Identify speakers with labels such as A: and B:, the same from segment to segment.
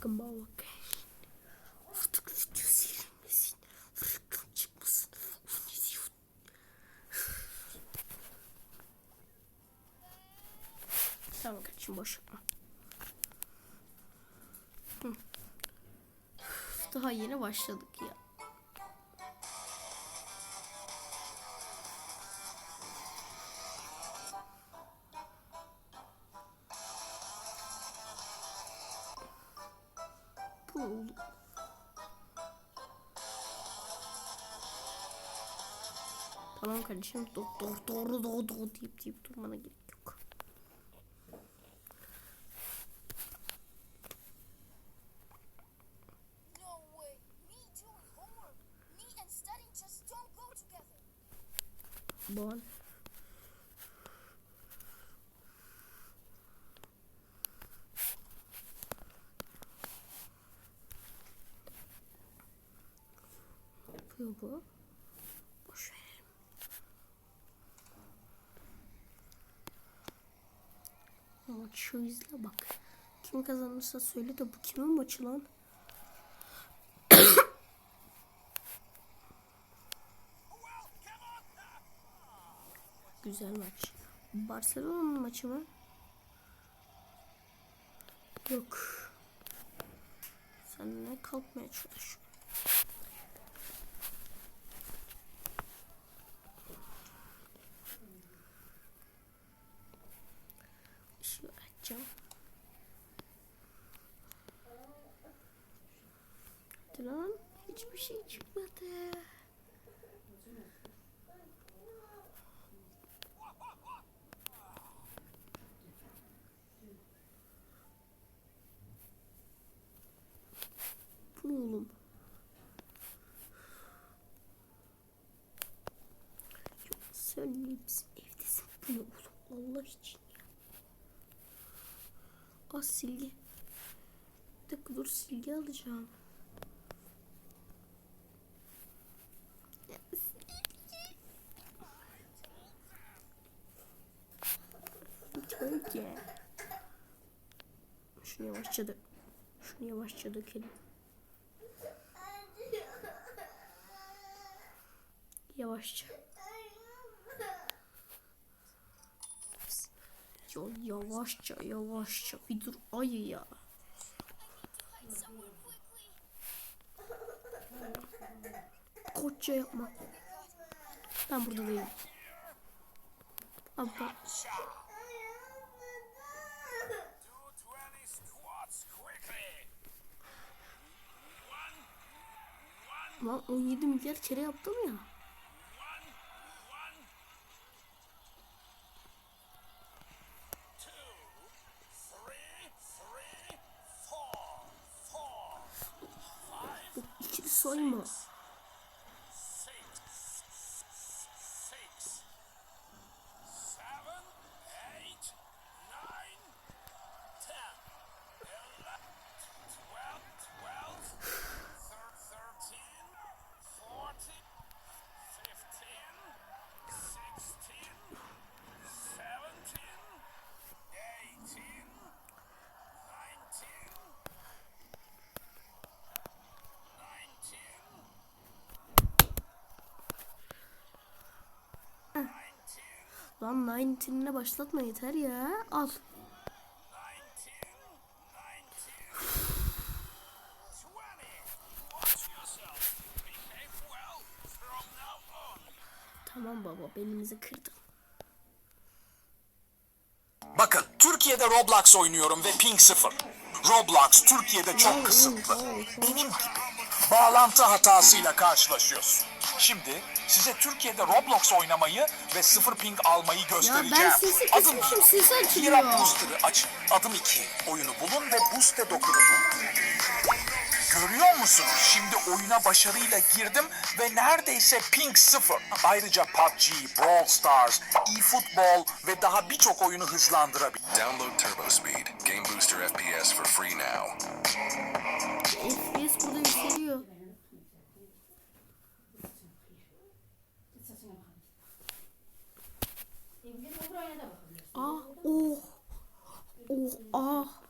A: Kımbağa Fıtık fıtık silinmesin. Fırkım çıkmasın. Tamam kaçın boş yapma. Daha yeni başladık ya. Tamam kardeşim. Doktor doğru doğru doğru deyip deyip durmana gerek yok.
B: No way. Me doing homework. Me and studying just don't go together.
A: Bon. Ne yapıyor bu? Boş verelim. Maçı izle bak. Kim kazanırsa söyle de bu kimin maçı lan? Güzel maç. Barcelona'nın maçı mı? Yok. Sen ne kalkmaya çalış. Hadi lan. Hiçbir şey çıkmadı. Oğlum? Yok sen bizim evdesin? Bu ne oğlum? Allah için ya. Az silgi. Bir dakika dur silgi alacağım. Ya, silgi. Çok ya. Dök. Şunu yavaşça dökelim. Yavaşça. Ya yavaşça yavaşça bir dur ayı ya. Koçça yapma. Ben burada değilim. Abi Lan 17 milyar kere yaptım ya.
C: one, one.
A: Lan 19'ine başlatma yeter ya. Al. Tamam baba belimizi kırdın.
D: Bakın Türkiye'de Roblox oynuyorum ve ping 0. Roblox Türkiye'de çok kısıtlı. Benim gibi bağlantı hatasıyla karşılaşıyorsun. Şimdi size Türkiye'de Roblox oynamayı ve sıfır ping almayı göstereceğim.
A: sesi
D: Adım
A: kısmışım, sesi
D: bir.
A: açılıyor.
D: Hira Booster'ı açın. Adım 2. Oyunu bulun ve boost'e dokunun. Görüyor musunuz? Şimdi oyuna başarıyla girdim ve neredeyse ping 0. Ayrıca PUBG, Brawl Stars, eFootball ve daha birçok oyunu hızlandırabilir.
E: Download Turbo Speed, Game Booster FPS for free now.
A: FPS burada yükseliyor. Ah oh. Oh ah.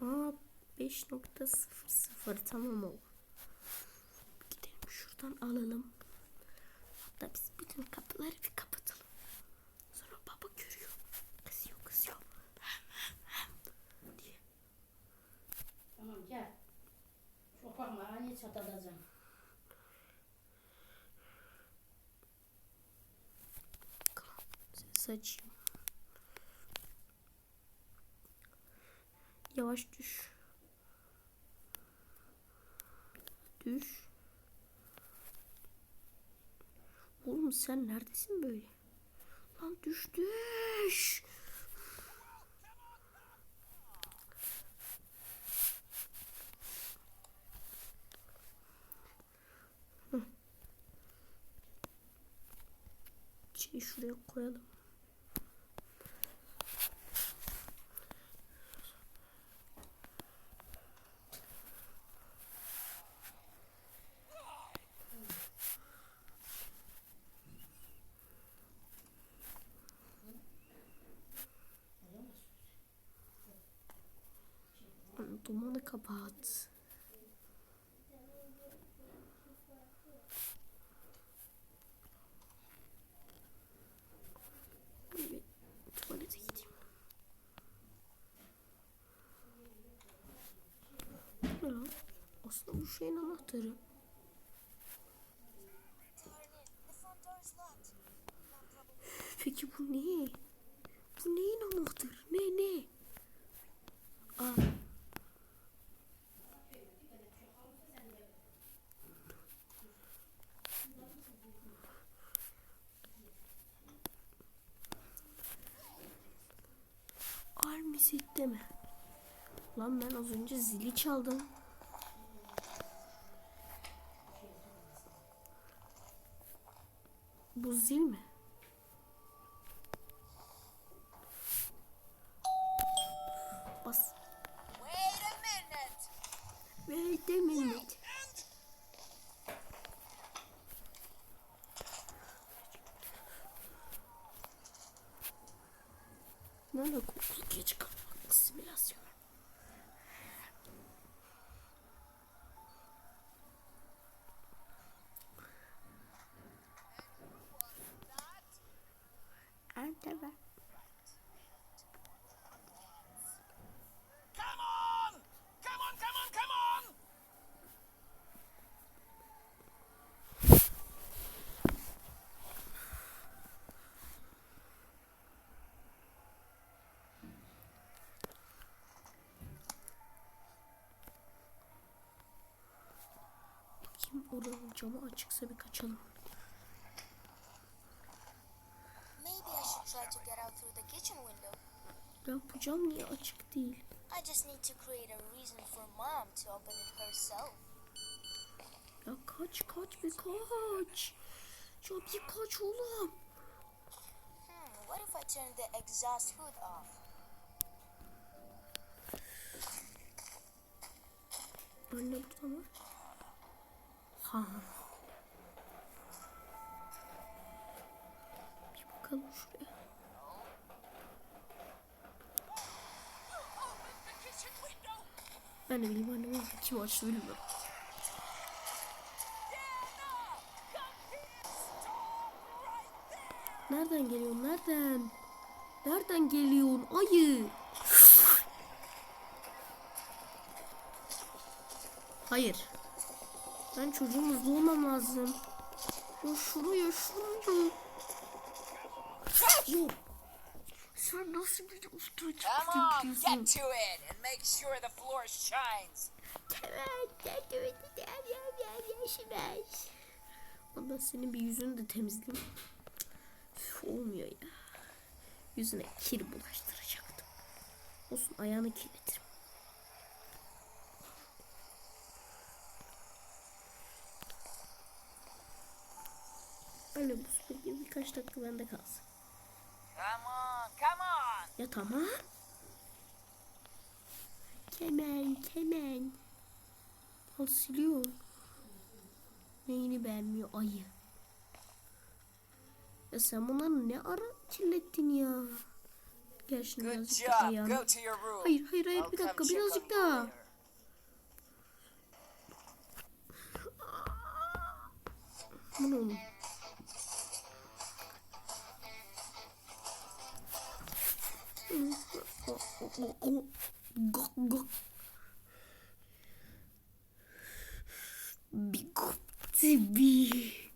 A: Ah 5.00 tamam oğlum. Gidelim şuradan alalım. Hatta biz bütün kapıları bir kapatalım. Sonra baba görüyor. Kızıyor kızıyor. diye.
F: Tamam gel. Çok bakma aynı çatılacağım.
A: Ses açayım. Yavaş düş. Düş. Oğlum sen neredesin böyle? Lan düş düş. Şeyi şuraya koyalım. Dumanı kapat. Aslında bu şeyin anahtarı. Peki bu ne? Bu neyin anahtarı? Ne ne? Aa. Armisit mi? Lan ben az önce zili çaldım. Bu zil mi? Nerede kokulu geç kalmak simülasyon? Nerede ben?
C: Come on! Come on, come on, come on!
A: Oranın camı açıksa bir kaçalım. Ya bu cam niye açık değil?
B: I just need to create a reason for mom to open it herself.
A: Ya kaç kaç bir kaç. Ya bir kaç oğlum.
B: Hmm, what if I turn the exhaust hood off?
A: Anne burada mı? Ha. Bir bakalım şuraya. Ben de bileyim annem kim açtı bilmiyorum. Nereden geliyorsun? Nereden? Nereden geliyorsun? Ayı. Hayır. Ben çocuğum hızlı olmam lazım. Ya şuraya şuraya. Yok. Sen nasıl bir ustacık
G: Come on,
A: gidiyorsun?
G: get to it and make sure the floor shines.
A: Evet, yardım edeceğim, yardım yaşamaz. Ondan senin bir yüzünü de temizleyeyim. Üf, olmuyor ya. Yüzüne kir bulaştıracaktım. Olsun ayağını kirletirim. Anne bu süpürge birkaç dakika bende kalsın.
G: Come on, come on.
A: Ya tamam. Kemen, kemen. Al siliyor. Neyini beğenmiyor ayı. Ya sen bunları ne ara kirlettin ya? Gel
G: şunu
A: birazcık
G: daha ya.
A: Hayır hayır hayır bir dakika birazcık daha. Bunu Koptu bir.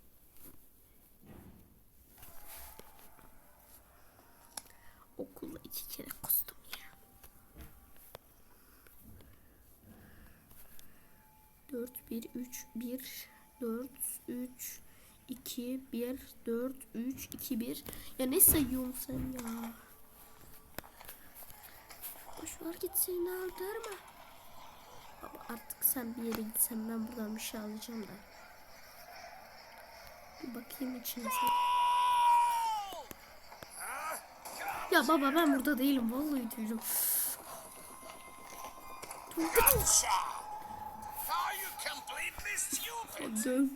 A: Okula iki kere kustum ya. Dört, bir, üç, bir, dört, üç, iki, bir, dört, üç, iki, bir. Ya ne sayıyorsun sen ya? Boşver git seni aldırma. Baba artık sen bir yere gitsen ben buradan bir şey alacağım da. Bir bakayım içine sen. Ya baba ben burada değilim vallahi diyorum. Dövme.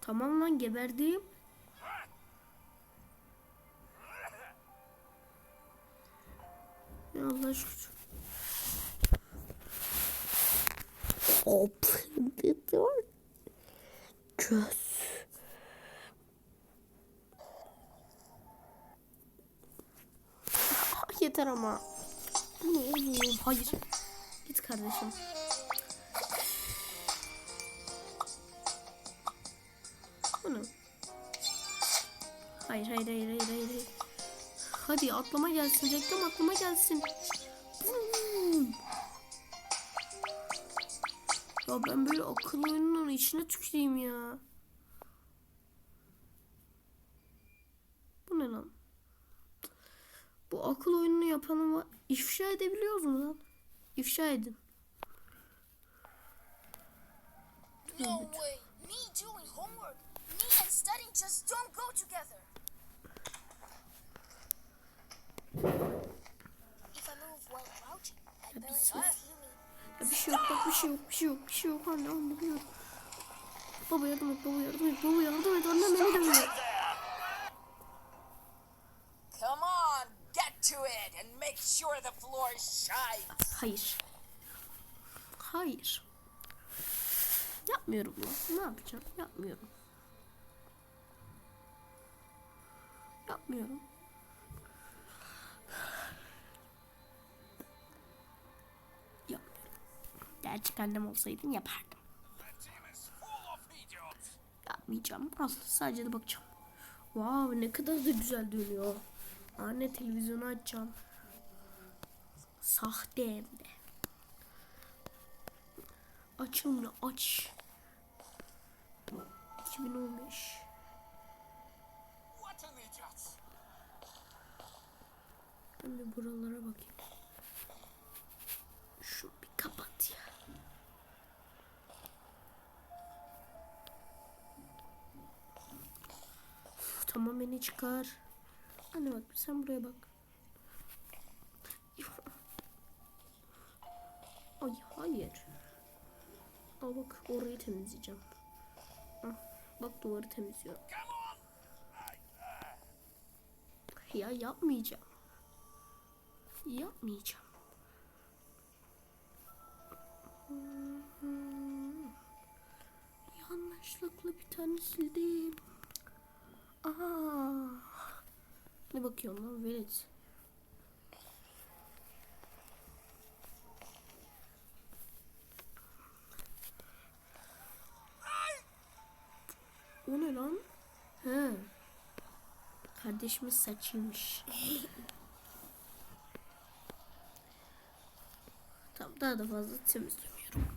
A: Tamam lan geberdim. Allah şükür. Open the door. Çöz. Yeter ama. Hayır. Git kardeşim. Hayır hayır hayır hayır hayır. Hadi atlama gelsin. Reklam atlama gelsin. Ya ben böyle akıl oyununun içine tüküreyim ya. Bu ne lan? Bu akıl oyununu yapanı ifşa edebiliyoruz mu lan? İfşa edin.
B: No way. Me doing homework, me and studying just don't go together. Hear me.
A: Ya bir şey yok bak bir şey yok bir şey yok bir şey yok anne anne biliyorum. Baba yardım et baba yardım et baba yardım et annem beni dövüyor.
G: Come on, get to it and make sure the floor shines.
A: Hayır. Hayır. Yapmıyorum lan. Ne yapacağım? Yapmıyorum. Yapmıyorum. Gerçek annem olsaydın yapardım. Yapmayacağım. Al sadece de bakacağım. Wow ne kadar da güzel dönüyor. Anne televizyonu açacağım. Sahte hem de. Aç onu aç. 2015.
C: What an idiot!
A: Ben bir buralara bakayım. Çıkar. Anne bak sen buraya bak. Ay hayır. Al bak orayı temizleyeceğim. Al, bak duvarı temizliyorum. Ya yapmayacağım. Yapmayacağım. Yanlışlıkla bir tane sildim. Aa. Ne bakıyorsun lan velet? O ne lan? He. Kardeşimiz saçıymış. tamam daha da fazla temizlemiyorum.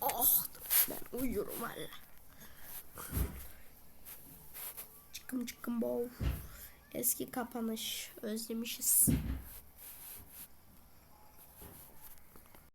A: Oh ben uyuyorum hala. Çıkım çıkım bol. Eski kapanış özlemişiz.